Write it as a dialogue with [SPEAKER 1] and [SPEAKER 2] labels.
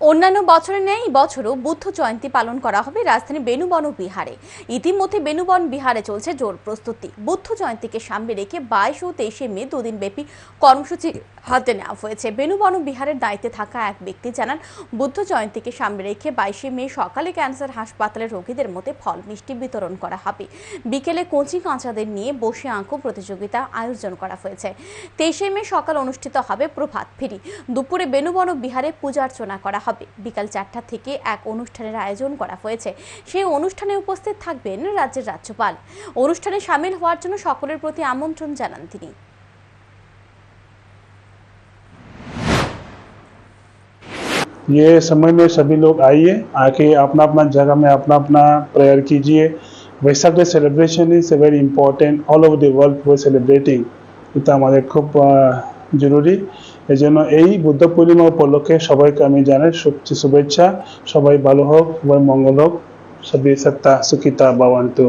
[SPEAKER 1] অন্যান্য বছরের নেই বছরও বুদ্ধ জয়ন্তী পালন করা হবে রাজধানী বেনুবন বিহারে। ইতিমধ্যে বেনুবন বিহারে চলছে জোর প্রস্তুতি। বুদ্ধ জয়ন্তীকে সামনে রেখে বাইশ ও তেইশে মে দুদিন ব্যাপী কর্মসূচি হাতে নেওয়া হয়েছে। বেনুবন বিহারের দায়িত্বে থাকা এক ব্যক্তি জানান, বুদ্ধ জয়ন্তীকে সামনে রেখে বাইশে মে সকালে ক্যান্সার হাসপাতালের রোগীদের মধ্যে ফল মিষ্টি বিতরণ করা হবে। বিকেলে কচি কাঁচাদের নিয়ে বসে আঁকো প্রতিযোগিতা আয়োজন করা হয়েছে। তেইশে মে সকাল অনুষ্ঠিত হবে প্রভাত ফেরি দুপুরে বেনুবন বিহারে পূজার্চনা করা হবে বিকাল চারটা থেকে এক অনুষ্ঠানের আয়োজন করা হয়েছে সেই অনুষ্ঠানে উপস্থিত থাকবেন রাজ্যের রাজ্যপাল অনুষ্ঠানে সামিল হওয়ার জন্য সকলের প্রতি আমন্ত্রণ জানান তিনি
[SPEAKER 2] ये समय में सभी लोग आइए आके अपना अपना जगह में अपना अपना प्रेयर कीजिए Vaishakh day celebration is a very important all over the world वो सेलिब्रेटिং এটা আমাদের খুব আহ, জরুরি। এই জন্য এই বুদ্ধ পূর্ণিমা উপলক্ষে সবাইকে আমি জানাই শুভেচ্ছা। সবাই ভালো হোক, সবাই মঙ্গল হোক। সবই সত্তা সুখিতা বাবান্তু